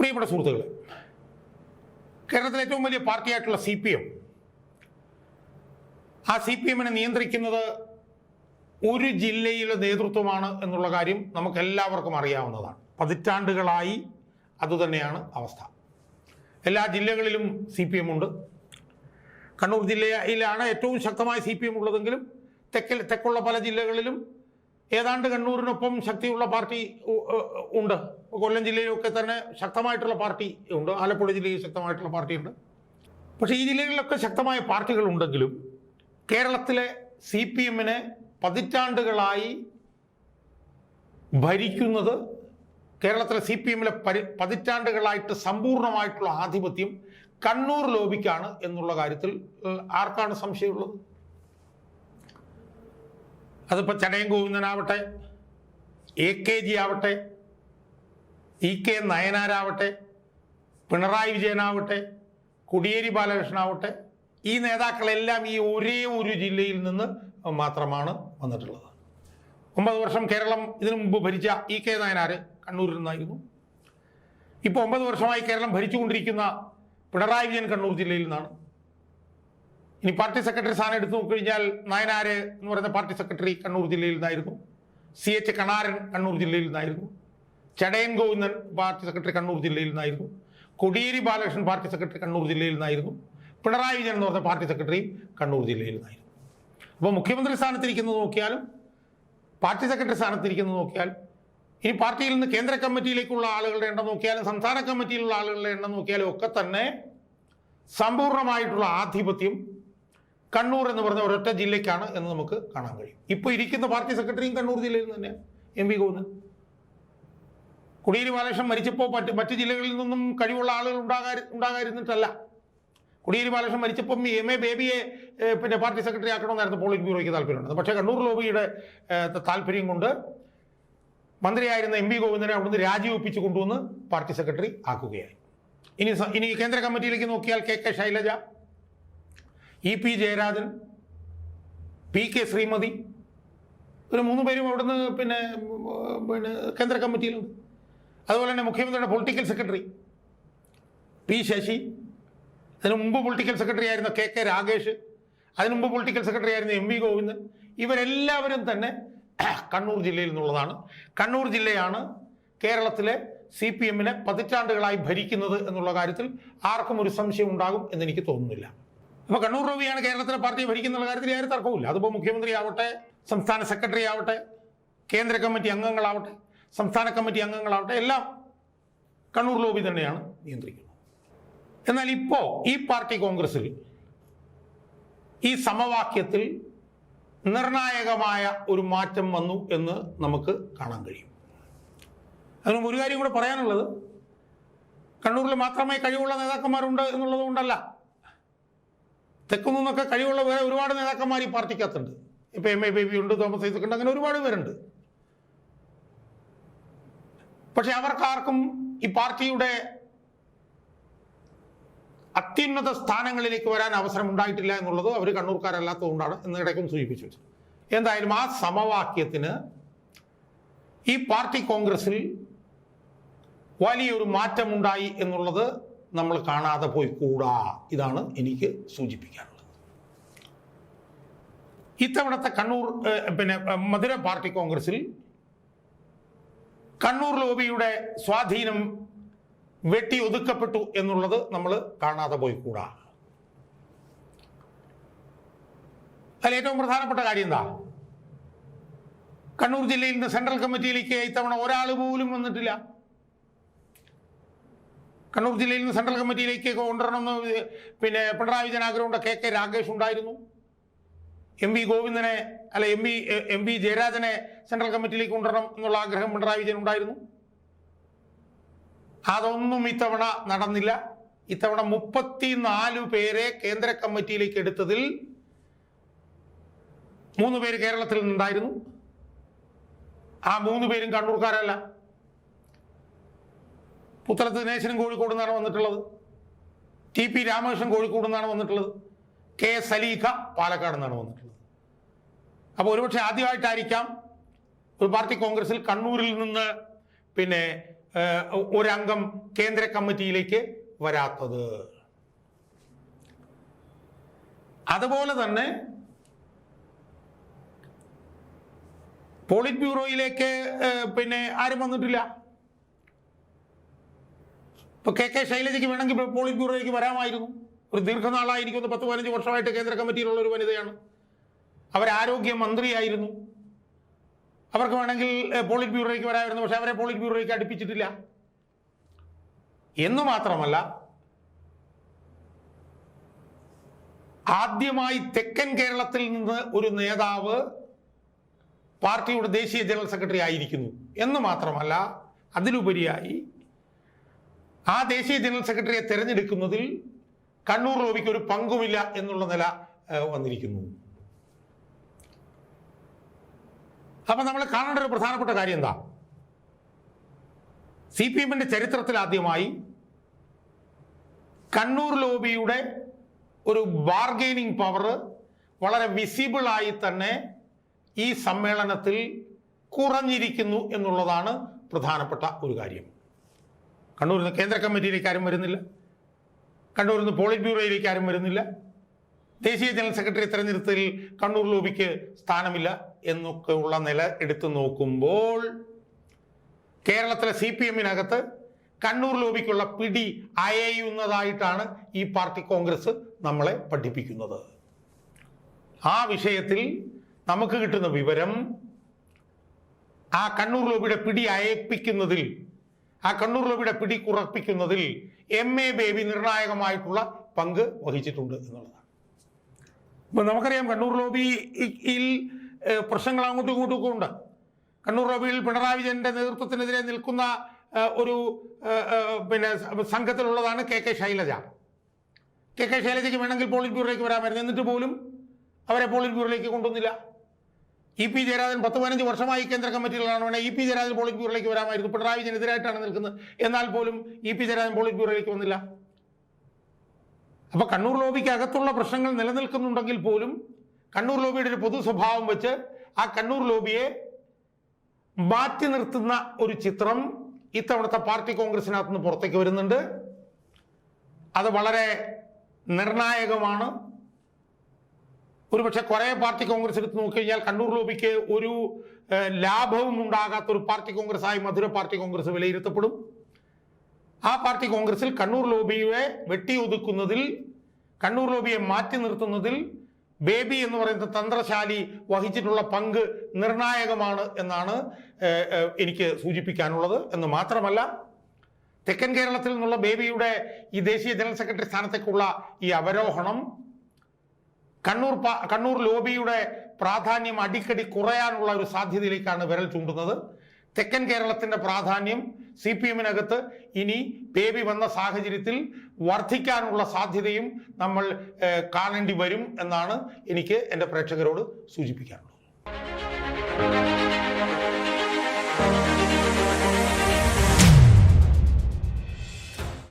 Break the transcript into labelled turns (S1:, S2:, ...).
S1: പ്രിയപ്പെട്ട സുഹൃത്തുക്കളെ കേരളത്തിലെ ഏറ്റവും വലിയ പാർട്ടിയായിട്ടുള്ള സി പി എം ആ സി പി എമ്മിനെ നിയന്ത്രിക്കുന്നത് ഒരു ജില്ലയിലെ നേതൃത്വമാണ് എന്നുള്ള കാര്യം നമുക്ക് എല്ലാവർക്കും അറിയാവുന്നതാണ്. പതിറ്റാണ്ടുകളായി അതുതന്നെയാണ് അവസ്ഥ. എല്ലാ ജില്ലകളിലും സി പി എം ഉണ്ട്. കണ്ണൂർ ജില്ലയിലാണ് ഏറ്റവും ശക്തമായ സി പി എം ഉള്ളതെങ്കിലും തെക്കിൽ തെക്കുള്ള പല ജില്ലകളിലും ഏതാണ്ട് കണ്ണൂരിനൊപ്പം ശക്തിയുള്ള പാർട്ടി ഉണ്ട്. കൊല്ലം ജില്ലയിലൊക്കെ തന്നെ ശക്തമായിട്ടുള്ള പാർട്ടി ഉണ്ട്. ആലപ്പുഴ ജില്ലയിൽ ശക്തമായിട്ടുള്ള പാർട്ടിയുണ്ട്. പക്ഷേ ഈ ജില്ലകളിലൊക്കെ ശക്തമായ പാർട്ടികളുണ്ടെങ്കിലും കേരളത്തിലെ സി പി എമ്മിനെ പതിറ്റാണ്ടുകളായി ഭരിക്കുന്നത് കേരളത്തിലെ സി പി എമ്മിലെ പരി പതിറ്റാണ്ടുകളായിട്ട് സമ്പൂർണമായിട്ടുള്ള ആധിപത്യം കണ്ണൂർ ലോബിക്കാണ് എന്നുള്ള കാര്യത്തിൽ ആർക്കാണ് സംശയമുള്ളത്? അതിപ്പോൾ ചടയം ഗോവിന്ദനാവട്ടെ എ കെ ജി ആവട്ടെ ഇ കെ നയനാരാവട്ടെ പിണറായി വിജയനാവട്ടെ കുടിയേരി ബാലകൃഷ്ണനാവട്ടെ ഈ നേതാക്കളെല്ലാം ഈ ഒരേ ഒരു ജില്ലയിൽ നിന്ന് മാത്രമാണ് വന്നിട്ടുള്ളത്. ഒമ്പത് വർഷം കേരളം ഇതിനു മുമ്പ് ഭരിച്ച ഇ കെ നയനാർ കണ്ണൂരിൽ നിന്നായിരുന്നു. ഇപ്പോൾ ഒമ്പത് വർഷമായി കേരളം ഭരിച്ചുകൊണ്ടിരിക്കുന്ന പിണറായി വിജയൻ കണ്ണൂർ ജില്ലയിൽ നിന്നാണ് ഇനി പാർട്ടി സെക്രട്ടറി സ്ഥാനം എടുത്തു നോക്കിക്കഴിഞ്ഞാൽ നയനാര് എന്ന് പറയുന്ന പാർട്ടി സെക്രട്ടറി കണ്ണൂർ ജില്ലയിൽ നിന്നായിരുന്നു. സി എച്ച് കണാരൻ കണ്ണൂർ ജില്ലയിൽ നിന്നായിരുന്നു. ചടയൻ ഗോവിന്ദൻ പാർട്ടി സെക്രട്ടറി കണ്ണൂർ ജില്ലയിൽ നിന്നായിരുന്നു. കൊടിയേരി ബാലകൃഷ്ണൻ പാർട്ടി സെക്രട്ടറി കണ്ണൂർ ജില്ലയിൽ നിന്നായിരുന്നു. പിണറായി വിജയൻ എന്ന് പറഞ്ഞ പാർട്ടി സെക്രട്ടറി കണ്ണൂർ ജില്ലയിൽ നിന്നായിരുന്നു. അപ്പോൾ മുഖ്യമന്ത്രി സ്ഥാനത്തിരിക്കുന്നത് നോക്കിയാലും പാർട്ടി സെക്രട്ടറി സ്ഥാനത്തിരിക്കുന്നത് നോക്കിയാൽ ഇനി പാർട്ടിയിൽ നിന്ന് കേന്ദ്ര കമ്മിറ്റിയിലേക്കുള്ള ആളുകളുടെ എണ്ണം നോക്കിയാലും സംസ്ഥാന കമ്മിറ്റിയിലുള്ള ആളുകളുടെ എണ്ണം നോക്കിയാലും ഒക്കെ തന്നെ സമ്പൂർണമായിട്ടുള്ള ആധിപത്യം കണ്ണൂർ എന്ന് പറഞ്ഞ ഒരൊറ്റ ജില്ലയ്ക്കാണ് എന്ന് നമുക്ക് കാണാൻ കഴിയും. ഇപ്പോൾ ഇരിക്കുന്ന പാർട്ടി സെക്രട്ടറിയും കണ്ണൂർ ജില്ലയിൽ തന്നെയാണ്. M V Govindan. Kodiyeri Balakrishnan മരിച്ചപ്പോൾ മറ്റ് മറ്റ് ജില്ലകളിൽ നിന്നും കഴിവുള്ള ആളുകൾ ഉണ്ടാകാ ഉണ്ടാകാതിരുന്നിട്ടല്ല. കുടിയേരി ബാലകൃഷ്ണൻ മരിച്ചപ്പം എം എ ബേബിയെ പിന്നെ പാർട്ടി സെക്രട്ടറി ആക്കണമെന്നായിരുന്നു പോളിറ്റ് ബ്യൂറോയ്ക്ക് താല്പര്യമുണ്ട് പക്ഷേ കണ്ണൂർ ലോബിയുടെ താല്പര്യം കൊണ്ട് മന്ത്രിയായിരുന്ന എം വി ഗോവിന്ദനെ അവിടുന്ന് രാജിവെപ്പിച്ച് കൊണ്ടുവന്ന് പാർട്ടി സെക്രട്ടറി ആക്കുകയായി. ഇനി ഇനി കേന്ദ്ര കമ്മിറ്റിയിലേക്ക് നോക്കിയാൽ K K Shailaja E P Jayarajan P K Sreemathi ഒരു മൂന്ന് പേരും അവിടുന്ന് പിന്നെ പിന്നെ കേന്ദ്ര കമ്മിറ്റിയിലുണ്ട്. അതുപോലെ തന്നെ മുഖ്യമന്ത്രിയുടെ പൊളിറ്റിക്കൽ സെക്രട്ടറി പി ശശി അതിനു മുമ്പ് പൊളിറ്റിക്കൽ സെക്രട്ടറി ആയിരുന്ന കെ കെ രാഗേഷ് അതിനു മുമ്പ് പൊളിറ്റിക്കൽ സെക്രട്ടറി ആയിരുന്ന എം വി ഗോവിന്ദൻ ഇവരെല്ലാവരും തന്നെ കണ്ണൂർ ജില്ലയിൽ നിന്നുള്ളതാണ്. കണ്ണൂർ ജില്ലയാണ് കേരളത്തിലെ സി പി എമ്മിനെ പതിറ്റാണ്ടുകളായി ഭരിക്കുന്നത് എന്നുള്ള കാര്യത്തിൽ ആർക്കും ഒരു സംശയം ഉണ്ടാകും എന്നെനിക്ക് തോന്നുന്നില്ല. അപ്പോൾ കണ്ണൂർ രൂപയാണ് കേരളത്തിലെ പാർട്ടി ഭരിക്കുന്ന കാര്യത്തിൽ യാതൊരു തർക്കവുമില്ല. അതിപ്പോൾ മുഖ്യമന്ത്രി ആവട്ടെ സംസ്ഥാന സെക്രട്ടറി ആവട്ടെ കേന്ദ്ര കമ്മിറ്റി അംഗങ്ങളാവട്ടെ സംസ്ഥാന കമ്മിറ്റി അംഗങ്ങളാവട്ടെ എല്ലാം കണ്ണൂർ ലോബി തന്നെയാണ് നിയന്ത്രിക്കുന്നത്. എന്നാൽ ഇപ്പോൾ ഈ പാർട്ടി കോൺഗ്രസ്സിൽ ഈ സമവാക്യത്തിൽ നിർണായകമായ ഒരു മാറ്റം വന്നു എന്ന് നമുക്ക് കാണാൻ കഴിയും. അതിന് ഒരു കാര്യം കൂടെ പറയാനുള്ളത് കണ്ണൂരിൽ മാത്രമേ കഴിവുള്ള നേതാക്കന്മാരുണ്ട് എന്നുള്ളത് കൊണ്ടല്ല. തെക്കു നിന്നൊക്കെ കഴിവുള്ള വേറെ ഒരുപാട് നേതാക്കന്മാർ ഈ പാർട്ടിക്കകത്തുണ്ട്. ഇപ്പൊ എം എ ബേബി ഉണ്ട് തോമസ് ഐസക് ഉണ്ട് അങ്ങനെ ഒരുപാട് പേരുണ്ട്. പക്ഷെ അവർക്കാർക്കും ഈ പാർട്ടിയുടെ അത്യുന്നത സ്ഥാനങ്ങളിലേക്ക് വരാൻ അവസരം ഉണ്ടായിട്ടില്ല എന്നുള്ളത് അവർ കണ്ണൂർക്കാരല്ലാത്തതുകൊണ്ടാണ് എന്ന് ഇടയ്ക്കും സൂചിപ്പിച്ചു. എന്തായാലും ആ സമവാക്യത്തിന് ഈ പാർട്ടി കോൺഗ്രസിൽ വലിയൊരു മാറ്റമുണ്ടായി എന്നുള്ളത് നമ്മൾ കാണാതെ പോയി കൂടാ. ഇതാണ് എനിക്ക് സൂചിപ്പിക്കാനുള്ളത്. ഇത്തവണത്തെ കണ്ണൂർ പിന്നെ മധുര പാർട്ടി കോൺഗ്രസിൽ കണ്ണൂർ ലോബിയുടെ സ്വാധീനം വെട്ടി ഒതുക്കപ്പെട്ടു എന്നുള്ളത് നമ്മൾ കാണാതെ പോയി കൂടാ. അതിൽ ഏറ്റവും പ്രധാനപ്പെട്ട കാര്യം എന്താ? കണ്ണൂർ ജില്ലയിൽ നിന്ന് സെൻട്രൽ കമ്മിറ്റിയിലേക്ക് ഇത്തവണ ഒരാൾ പോലും വന്നിട്ടില്ല. കണ്ണൂർ ജില്ലയിൽ നിന്ന് സെൻട്രൽ കമ്മിറ്റിയിലേക്ക് കൊണ്ടുവരണമെന്ന് പിന്നെ പിണറായി വിജയൻ ആഗ്രഹമുണ്ട് കെ കെ രാകേഷ് ഉണ്ടായിരുന്നു. എം വി ഗോവിന്ദനെ അല്ല എം വി എം വി ജയരാജനെ സെൻട്രൽ കമ്മിറ്റിയിലേക്ക് കൊണ്ടുവരണം എന്നുള്ള ആഗ്രഹം പിണറായി വിജയൻ ഉണ്ടായിരുന്നു. അതൊന്നും ഇത്തവണ നടന്നില്ല. ഇത്തവണ മുപ്പത്തിനാല് പേരെ കേന്ദ്ര കമ്മിറ്റിയിലേക്ക് എടുത്തതിൽ മൂന്ന് പേര് കേരളത്തിൽ നിന്നുണ്ടായിരുന്നു. ആ മൂന്ന് പേരും കണ്ണൂർക്കാരല്ല. പുത്രത്ത് ദിനേശനും കോഴിക്കോട് നിന്നാണ് വന്നിട്ടുള്ളത്. ടി പി രാമകൃഷ്ണൻ കോഴിക്കോട് നിന്നാണ് വന്നിട്ടുള്ളത്. കെ എസ് സലീഖ പാലക്കാട് നിന്നാണ് വന്നിട്ടുള്ളത്. അപ്പോൾ ഒരുപക്ഷെ ആദ്യമായിട്ടായിരിക്കാം ഒരു പാർട്ടി കോൺഗ്രസിൽ കണ്ണൂരിൽ നിന്ന് പിന്നെ ഒരംഗം കേന്ദ്ര കമ്മിറ്റിയിലേക്ക് വരാത്തത്. അതുപോലെ തന്നെ പോളിറ്റ് ബ്യൂറോയിലേക്ക് പിന്നെ ആരും വന്നിട്ടില്ല. ഇപ്പൊ കെ കെ ശൈലജയ്ക്ക് വേണമെങ്കിൽ പോളിറ്റ് ബ്യൂറോയിലേക്ക് വരാമായിരുന്നു. ഒരു ദീർഘനാളായിരിക്കും പത്ത് പതിനഞ്ച് വർഷമായിട്ട് കേന്ദ്ര കമ്മിറ്റിയിലുള്ള ഒരു വനിതയാണ്. അവരാരോഗ്യ മന്ത്രിയായിരുന്നു. അവർക്ക് വേണമെങ്കിൽ പോളിറ്റ് ബ്യൂറോയ്ക്ക് വരാമായിരുന്നു പക്ഷെ അവരെ പോളിറ്റ് ബ്യൂറോയ്ക്ക് അടുപ്പിച്ചിട്ടില്ല. എന്ന് മാത്രമല്ല ആദ്യമായി തെക്കൻ കേരളത്തിൽ നിന്ന് ഒരു നേതാവ് പാർട്ടിയുടെ ദേശീയ ജനറൽ സെക്രട്ടറി ആയിരിക്കുന്നു. എന്ന് മാത്രമല്ല അതിലുപരിയായി ആ ദേശീയ ജനറൽ സെക്രട്ടറിയെ തെരഞ്ഞെടുക്കുന്നതിൽ കണ്ണൂർ ലോബിക്ക് ഒരു പങ്കുമില്ല എന്നുള്ള നില വന്നിരിക്കുന്നു. അപ്പൊ നമ്മൾ കാണേണ്ട ഒരു പ്രധാനപ്പെട്ട കാര്യം എന്താ? സി പി എമ്മിന്റെ ചരിത്രത്തിൽ ആദ്യമായി കണ്ണൂർ ലോബിയുടെ ഒരു ബാർഗെയിനിങ് പവർ വളരെ വിസിബിൾ ആയി തന്നെ ഈ സമ്മേളനത്തിൽ കുറഞ്ഞിരിക്കുന്നു എന്നുള്ളതാണ് പ്രധാനപ്പെട്ട ഒരു കാര്യം. കണ്ണൂരിൽ നിന്ന് കേന്ദ്ര കമ്മിറ്റിയിലേക്ക് ആരും വരുന്നില്ല. കണ്ണൂരിൽ നിന്ന് പോളിറ്റ് ബ്യൂറോയിലേക്ക് ആരും വരുന്നില്ല. ദേശീയ ജനറൽ സെക്രട്ടറി തെരഞ്ഞെടുത്തിൽ കണ്ണൂർ ലോബിക്ക് സ്ഥാനമില്ല എന്നൊക്കെ ഉള്ള നില എടുത്തു നോക്കുമ്പോൾ കേരളത്തിലെ സി പി എമ്മിനകത്ത് കണ്ണൂർ ലോബിക്കുള്ള പിടി അയയുന്നതായിട്ടാണ് ഈ പാർട്ടി കോൺഗ്രസ് നമ്മളെ പഠിപ്പിക്കുന്നത്. ആ വിഷയത്തിൽ നമുക്ക് കിട്ടുന്ന വിവരം ആ കണ്ണൂർ ലോബിയുടെ പിടി അയപ്പിക്കുന്നതിൽ ആ കണ്ണൂർ ലോബിയുടെ പിടി കുറപ്പിക്കുന്നതിൽ എം എ ബേബി നിർണായകമായിട്ടുള്ള പങ്ക് വഹിച്ചിട്ടുണ്ട് എന്നുള്ളതാണ്. ഇപ്പൊ നമുക്കറിയാം കണ്ണൂർ ലോബിയിൽ പ്രശ്നങ്ങൾ അങ്ങോട്ടും ഇങ്ങോട്ടും ഉണ്ട്. കണ്ണൂർ ലോബിയിൽ പിണറായി വിജയന്റെ നേതൃത്വത്തിനെതിരെ നിൽക്കുന്ന ഒരു പിന്നെ സംഘത്തിലുള്ളതാണ് K K Shailaja. K K ശൈലജയ്ക്ക് വേണമെങ്കിൽ പോളിറ്റ് ബ്യൂറോയിലേക്ക് വരാമായിരുന്നു. എന്നിട്ട് പോലും അവരെ പോളിറ്റ് ബ്യൂറോയിലേക്ക് കൊണ്ടുവന്നില്ല. ഇ പി ജയരാജൻ പത്ത് പതിനഞ്ച് വർഷമായി കേന്ദ്ര കമ്മിറ്റികളാണ് വേണേൽ ഇ പി ജയരാജൻ പോളിറ്റ് ബ്യൂറോയിലേക്ക് വരാമായിരുന്നു. പിണറായി വിജയനെതിരായിട്ടാണ് നിൽക്കുന്നത്. എന്നാൽ പോലും ഇ പി ജയരാജൻ പോളിറ്റ് ബ്യൂറോയിലേക്ക് വന്നില്ല. അപ്പൊ കണ്ണൂർ ലോബിക്ക് അകത്തുള്ള പ്രശ്നങ്ങൾ നിലനിൽക്കുന്നുണ്ടെങ്കിൽ പോലും കണ്ണൂർ ലോബിയുടെ ഒരു പൊതു സ്വഭാവം വെച്ച് ആ കണ്ണൂർ ലോബിയെ മാറ്റി നിർത്തുന്ന ഒരു ചിത്രം ഇത്തവണത്തെ പാർട്ടി കോൺഗ്രസിനകത്ത് നിന്ന് പുറത്തേക്ക് വരുന്നുണ്ട്. അത് വളരെ നിർണായകമാണ്. ഒരുപക്ഷെ കുറെ പാർട്ടി കോൺഗ്രസ് എടുത്ത് നോക്കിക്കഴിഞ്ഞാൽ കണ്ണൂർ ലോബിക്ക് ഒരു ലാഭവും ഉണ്ടാകാത്ത ഒരു പാർട്ടി കോൺഗ്രസ് ആയി മധുര പാർട്ടി കോൺഗ്രസ് വിലയിരുത്തപ്പെടും. ആ പാർട്ടി കോൺഗ്രസിൽ കണ്ണൂർ ലോബിയെ വെട്ടി ഒതുക്കുന്നതിൽ കണ്ണൂർ ലോബിയെ മാറ്റി നിർത്തുന്നതിൽ ബേബി എന്ന് പറയുന്ന തന്ത്രശാലി വഹിച്ചിട്ടുള്ള പങ്ക് നിർണായകമാണ് എന്നാണ് എനിക്ക് സൂചിപ്പിക്കാനുള്ളത്. എന്ന് മാത്രമല്ല തെക്കൻ കേരളത്തിൽ നിന്നുള്ള ബേബിയുടെ ഈ ദേശീയ ജനറൽ സെക്രട്ടറി സ്ഥാനത്തേക്കുള്ള ഈ അവരോഹണം കണ്ണൂർ കണ്ണൂർ ലോബിയുടെ പ്രാധാന്യം അടിക്കടി കുറയാനുള്ള ഒരു സാധ്യതയിലേക്കാണ് വിരൽ ചൂണ്ടുന്നത്. തെക്കൻ കേരളത്തിന്റെ പ്രാധാന്യം സി പി എമ്മിനകത്ത് ഇനി ബേബി വന്ന സാഹചര്യത്തിൽ വർദ്ധിക്കാനുള്ള സാധ്യതയും നമ്മൾ കാണേണ്ടി വരും എന്നാണ് എനിക്ക് എന്റെ പ്രേക്ഷകരോട് സൂചിപ്പിക്കാനുള്ളത്.